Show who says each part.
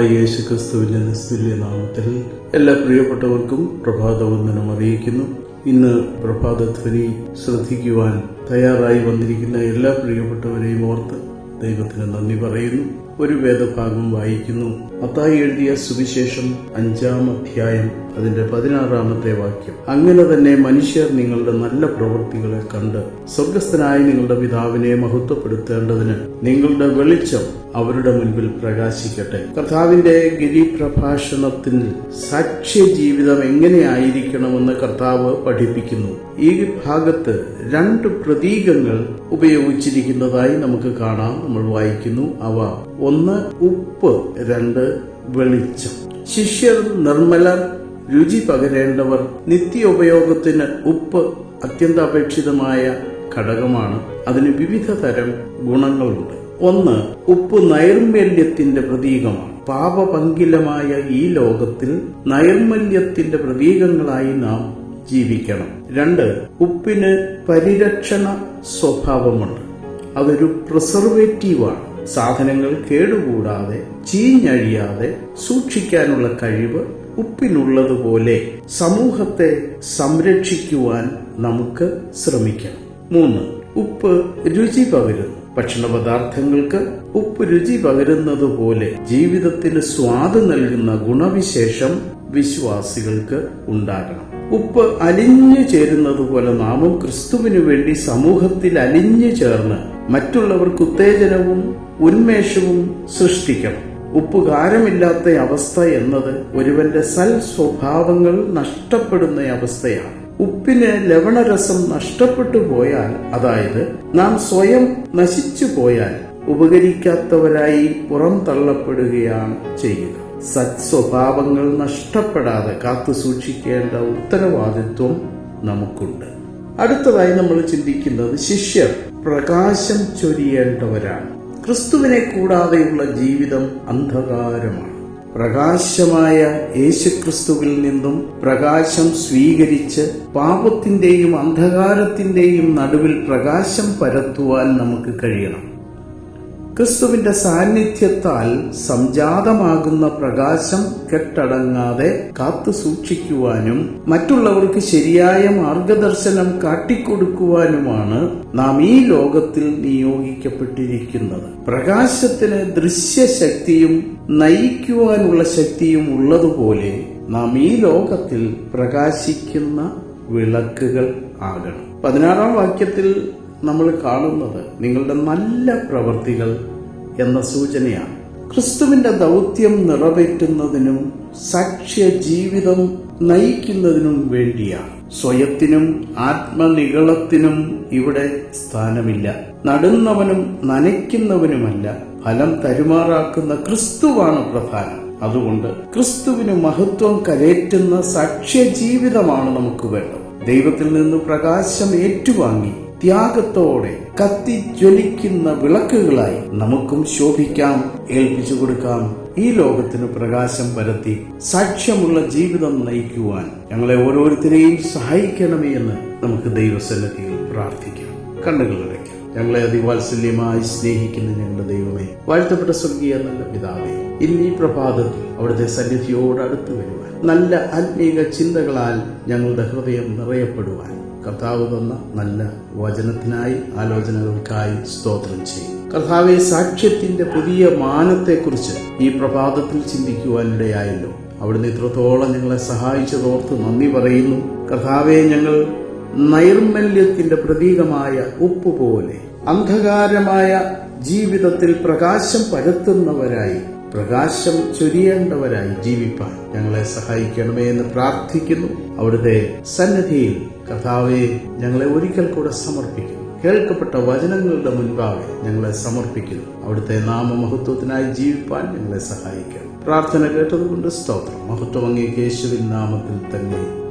Speaker 1: യേശു ക്രിസ്തുവിന്റെ നിസ്തുല്യ നാമത്തിൽ എല്ലാ പ്രിയപ്പെട്ടവർക്കും പ്രഭാത വന്ദനം അറിയിക്കുന്നു. ഇന്ന് പ്രഭാതധ്വനി ശ്രദ്ധിക്കുവാൻ തയ്യാറായി വന്നിരിക്കുന്ന എല്ലാ പ്രിയപ്പെട്ടവരെയും ഓർത്ത് ദൈവത്തിന് നന്ദി പറയുന്നു. ഒരു വേദഭാഗം വായിക്കുന്നു. അത്തായി എഴുതിയ സുവിശേഷം അഞ്ചാം അധ്യായം അതിന്റെ പതിനാറാമത്തെ വാക്യം. അങ്ങനെ തന്നെ മനുഷ്യർ നിങ്ങളുടെ നല്ല പ്രവൃത്തികളെ കണ്ട് സ്വർഗസ്ഥനായ നിങ്ങളുടെ പിതാവിനെ മഹത്വപ്പെടുത്തേണ്ടതിന് നിങ്ങളുടെ വെളിച്ചം അവരുടെ മുൻപിൽ പ്രകാശിക്കട്ടെ. കർത്താവിന്റെ ഗിരിപ്രഭാഷണത്തിൽ സാക്ഷ്യ ജീവിതം എങ്ങനെയായിരിക്കണമെന്ന് കർത്താവ് പഠിപ്പിക്കുന്നു. ഈ ഭാഗത്ത് രണ്ട് പ്രതീകങ്ങൾ ഉപയോഗിച്ചിരിക്കുന്നതായി നമുക്ക് കാണാം. നമ്മൾ വായിക്കുന്നു അവ. ഒന്ന് ഉപ്പ്. രണ്ട് വെളിച്ചം. ശിഷ്യർ നിർമ്മലർ രുചി പകരേണ്ടവർ നിത്യോപയോഗത്തിന് ഉപ്പ് അത്യന്താപേക്ഷിതമായ ഘടകമാണ്. അതിന് വിവിധ തരം ഗുണങ്ങളുണ്ട്. ഒന്ന് ഉപ്പ് നൈർമല്യത്തിന്റെ പ്രതീകമാണ്. പാപപങ്കിലമായ ഈ ലോകത്തിൽ നൈർമല്യത്തിന്റെ പ്രതീകങ്ങളായി നാം ജീവിക്കണം. രണ്ട് ഉപ്പിന് പരിരക്ഷണ സ്വഭാവമുണ്ട്. അതൊരു പ്രിസർവേറ്റീവാണ് സാധനങ്ങൾ കേടുകൂടാതെ ചീഞ്ഞഴിയാതെ സൂക്ഷിക്കാനുള്ള കഴിവ് ഉപ്പിനുള്ളതുപോലെ സമൂഹത്തെ സംരക്ഷിക്കുവാൻ നമുക്ക് ശ്രമിക്കാം. മൂന്ന് ഉപ്പ് രുചി പകരുന്നു. ഭക്ഷണ പദാർത്ഥങ്ങൾക്ക് ഉപ്പ് രുചി പകരുന്നത് പോലെ ജീവിതത്തിന് സ്വാദ് നൽകുന്ന ഗുണവിശേഷം വിശ്വാസികൾക്ക് ഉണ്ടാകണം. ഉപ്പ് അലിഞ്ഞു ചേരുന്നത് പോലെ നാമും ക്രിസ്തുവിനു വേണ്ടി സമൂഹത്തിൽ അലിഞ്ഞു ചേർന്ന് മറ്റുള്ളവർക്ക് ഉത്തേജനവും ഉന്മേഷവും സൃഷ്ടിക്കണം. ഉപ്പുകാരമില്ലാത്ത അവസ്ഥ എന്നത് ഒരുവന്റെ സൽ സ്വഭാവങ്ങൾ നഷ്ടപ്പെടുന്ന അവസ്ഥയാണ്. ഉപ്പിന് ലവണരസം നഷ്ടപ്പെട്ടു പോയാൽ അതായത് നാം സ്വയം നശിച്ചു പോയാൽ ഉപകരിക്കാത്തവരായി പുറം തള്ളപ്പെടുകയാണ് ചെയ്യുക. സത്സ്വഭാവങ്ങൾ നഷ്ടപ്പെടാതെ കാത്തു സൂക്ഷിക്കേണ്ട ഉത്തരവാദിത്വം നമുക്കുണ്ട്. അടുത്തതായി നമ്മൾ ചിന്തിക്കുന്നത് ശിഷ്യർ പ്രകാശം ചൊരിയേണ്ടവരാണ്. ക്രിസ്തുവിനെ കൂടാതെയുള്ള ജീവിതം അന്ധകാരമാണ്. പ്രകാശമായ യേശുക്രിസ്തുവിൽ നിന്നും പ്രകാശം സ്വീകരിച്ച് പാപത്തിന്റെയും അന്ധകാരത്തിന്റെയും നടുവിൽ പ്രകാശം പരത്തുവാൻ നമുക്ക് കഴിയണം. ക്രിസ്തുവിന്റെ സാന്നിധ്യത്താൽ സംജാതമാകുന്ന പ്രകാശം കെട്ടടങ്ങാതെ കാത്തു സൂക്ഷിക്കുവാനും മറ്റുള്ളവർക്ക് ശരിയായ മാർഗദർശനം കാട്ടിക്കൊടുക്കുവാനുമാണ് നാം ഈ ലോകത്തിൽ നിയോഗിക്കപ്പെട്ടിരിക്കുന്നത്. പ്രകാശത്തിന് ദൃശ്യശക്തിയും നയിക്കുവാനുള്ള ശക്തിയും ഉള്ളതുപോലെ നാം ഈ ലോകത്തിൽ പ്രകാശിക്കുന്ന വിളക്കുകൾ ആകണം. പതിനാറാം വാക്യത്തിൽ നമ്മൾ കാണുന്നത് നിങ്ങളുടെ നല്ല പ്രവൃത്തികൾ എന്ന സൂചനയാണ്. ക്രിസ്തുവിന്റെ ദൗത്യം നിറവേറ്റുന്നതിനും സാക്ഷ്യ ജീവിതം നയിക്കുന്നതിനും വേണ്ടിയാണ്. സ്വയത്തിനും ആത്മനികളത്തിനും ഇവിടെ സ്ഥാനമില്ല. നടുന്നവനും നനയ്ക്കുന്നവനുമല്ല ഫലം തരുമാറാക്കുന്ന ക്രിസ്തുവാണ് പ്രധാനം. അതുകൊണ്ട് ക്രിസ്തുവിന് മഹത്വം കരേറ്റുന്ന സാക്ഷ്യ ജീവിതമാണ് നമുക്ക് വേണ്ടത്. ദൈവത്തിൽ നിന്ന് പ്രകാശം ഏറ്റുവാങ്ങി ത്യാഗത്തോടെ കത്തി ജ്വലിക്കുന്ന വിളക്കുകളായി നമുക്കും ശോഭിക്കാം ഏൽപ്പിച്ചു കൊടുക്കാം. ഈ ലോകത്തിന് പ്രകാശം പരത്തി സാക്ഷ്യമുള്ള ജീവിതം നയിക്കുവാൻ ഞങ്ങളെ ഓരോരുത്തരെയും സഹായിക്കണമേ എന്ന് നമുക്ക് ദൈവസന്നിധിയിൽ പ്രാർത്ഥിക്കാം. കണ്ണുകളടയ്ക്കാം ഞങ്ങളെ അതിവാത്സല്യമായി സ്നേഹിക്കുന്ന ഞങ്ങളുടെ ദൈവമേ വാഴ്ത്തപ്പെട്ട സ്വർഗീയ നല്ല പിതാവേ ഇന്ന് പ്രഭാതത്തിൽ അവിടുത്തെ സന്നിധിയോട് അടുത്തു വരുവാൻ നല്ല ആത്മീക ചിന്തകളാൽ ഞങ്ങളുടെ ഹൃദയം നിറയപ്പെടുവാൻ കർത്താവ് തന്ന നല്ല വചനത്തിനായി ആലോചനകൾക്കായി സ്തോത്രം ചെയ്യും. കർത്താവെ സാക്ഷ്യത്തിന്റെ പുതിയ മാനത്തെക്കുറിച്ച് ഈ പ്രഭാതത്തിൽ ചിന്തിക്കുവാനിടയായല്ലോ അവിടുന്ന് ഇത്രത്തോളം ഞങ്ങളെ സഹായിച്ചതോർത്ത് നന്ദി പറയുന്നു. കർത്താവെ ഞങ്ങൾ നൈർമല്യത്തിന്റെ പ്രതീകമായ ഉപ്പ് പോലെ അന്ധകാരമായ ജീവിതത്തിൽ പ്രകാശം പരത്തുന്നവരായി പ്രകാശം ചൊരിയേണ്ടവരായി ജീവിപ്പാൻ ഞങ്ങളെ സഹായിക്കണമേ എന്ന് പ്രാർത്ഥിക്കുന്നു. അവിടുത്തെ സന്നിധിയിൽ കഥാവെ ഞങ്ങളെ ഒരിക്കൽ കൂടെ സമർപ്പിക്കുന്നു. കേൾക്കപ്പെട്ട വചനങ്ങളുടെ മുൻപാകെ ഞങ്ങളെ സമർപ്പിക്കുന്നു. അവിടുത്തെ നാമമഹത്വത്തിനായി ജീവിപ്പാൻ ഞങ്ങളെ സഹായിക്കണം. പ്രാർത്ഥന കേട്ടതുകൊണ്ട് സ്തോത്രം. മഹത്വം കേശുവിൻ നാമത്തിൽ തന്നെ.